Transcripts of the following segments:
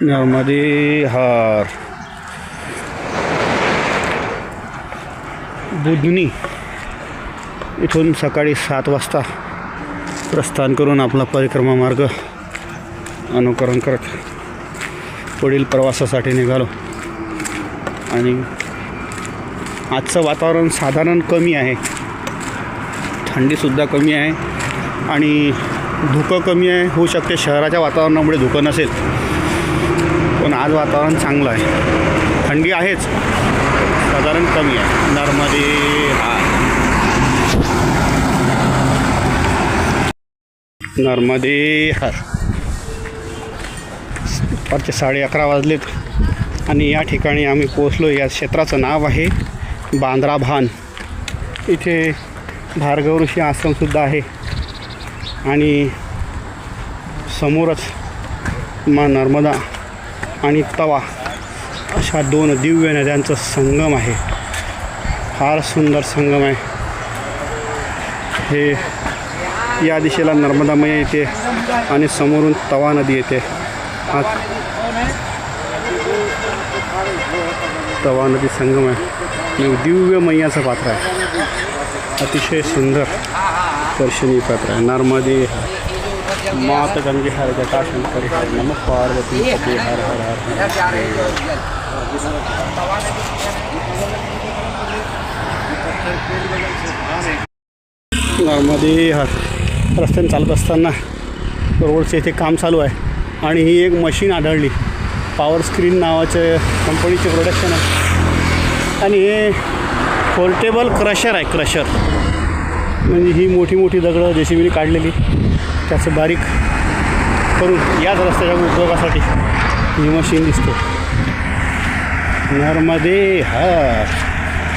नर्मदे हार। बुधनी इथून सकाळी सात वाजता प्रस्थान करून आपला परिक्रमा मार्ग अनुकरण करत पुढील प्रवासासाठी निघालो. आणि आजचं वातावरण साधारण कमी आहे. थंडीसुद्धा कमी आहे. आणि धुकं कमी आहे. होऊ शकते शहराच्या वातावरणामुळे धुकं नसेल. पण आज वातावरण चांगलं आहे. थंडी आहेच. साधारण कमी आहे. नर्मदे हा. नर्मदे हार दुपारचे साडे अकरा वाजलेत आणि या ठिकाणी आम्ही पोचलो या क्षेत्राचं नाव आहे बांद्रा भान. इथे भार्गव ऋषी आश्रमसुद्धा आहे. आणि समोरच मा नर्मदा आणि तवा अशा दोन दिव्य नद्यांचं संगम आहे. फार सुंदर संगम आहे. हे या दिशेला नर्मदा येते आणि समोरून तवा नदी येते. हा तवा नदी संगम आहे. दिव्य मैयाचं पात्र आहे. अतिशय सुंदर दर्शनीय पात्र आहे. नर्मदे मात गंगे हर जटा शंकर हर नम पार्वती पते हर हर हर नर्मदे हर रस्त्याने चालत असताना रोडचं इथे काम चालू आहे आणि ही एक मशीन आढळली. पॉवर स्क्रीन नावाचं कंपनीचे प्रोडक्शन आहे. आणि हे फोल्टेबल क्रशर आहे क्रशर म्हणजे ही मोठी मोठी दगडं जे सी बीने काढलेली. त्याचं बारीक करून याच रस्त्याच्या उपयोगासाठी ही मशीन दिसते. नर्मदे हा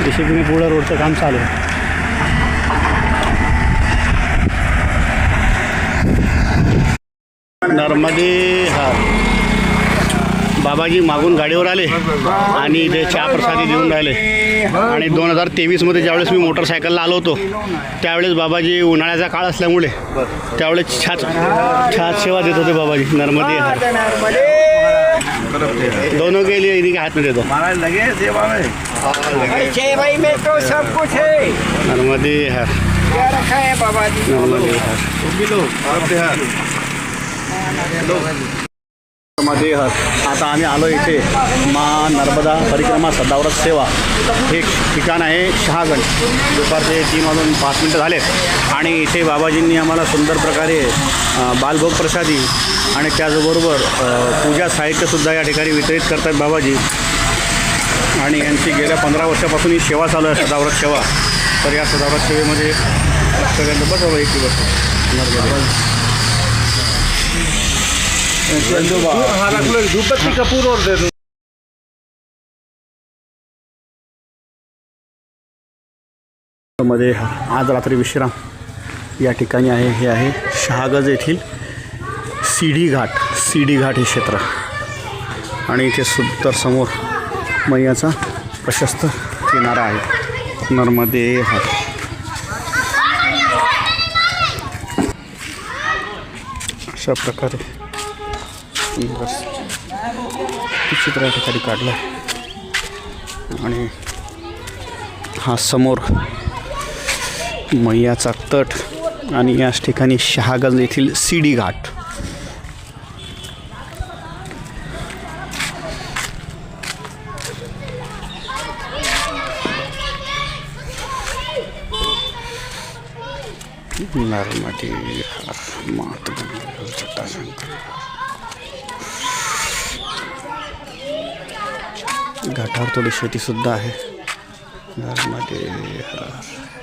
दिशेने पुढं रोडचं काम चालू आहे. नर्मदे हा बाबाजी मागून गाडीवर आले आणि इथे चहा प्रसादी देऊन राहिले. आणि दोन हजार तेवीसमध्ये ज्यावेळेस मी मोटरसायकलला आलो होतो त्यावेळेस बाबाजी उन्हाळ्याचा काळ असल्यामुळे त्यावेळेस छाच छाच सेवा देत होते बाबाजी नर्मदे दोन दोनों के लिए इन्हीं के हाथ में दे दो महाराज लगे सेवा में भाई में तो सब कुछ है नर्मदे हार क्या रखा है बाबा जी नर्मदे तुम भी लो आप बिहार मध्ये आता आम्ही आलो इथे मा नर्मदा परिक्रमा सदावरत सेवा. हे ठिकाण आहे शहागण दुपारचे तीन वाजून पाच मिनटं झाले आणि इथे बाबाजींनी आम्हाला सुंदर प्रकारे बालभोग प्रसादी आणि त्याचबरोबर पूजा साहित्यसुद्धा या ठिकाणी वितरित करतात बाबाजी. आणि यांची गेल्या पंधरा वर्षापासून ही सेवा चालू आहे सदावरत सेवा. तर या सदावरत सेवेमध्ये सगळ्यांना बसवलं एक दिवस. नर्मदा. हाँ कपूर और दे दो मध्ये आज रात्री विश्राम या ठिकाणी आहे हे आहे शहागज येथील सीडी घाट. सीडी घाट हे क्षेत्र. आणि इथे सुंदर समोर मैयाचा प्रशस्त किनारा आहे. नर्मदे घाट अशा प्रकारे चित्र या ठिकाणी काढलं आणि हा समोर मैयाचा तट आणि याच ठिकाणी शहागज येथील सीडी घाट। नर्मदे हर मात जटाशंकर। घाटावर थोडी शेतीसुद्धा आहे. घरामध्ये हर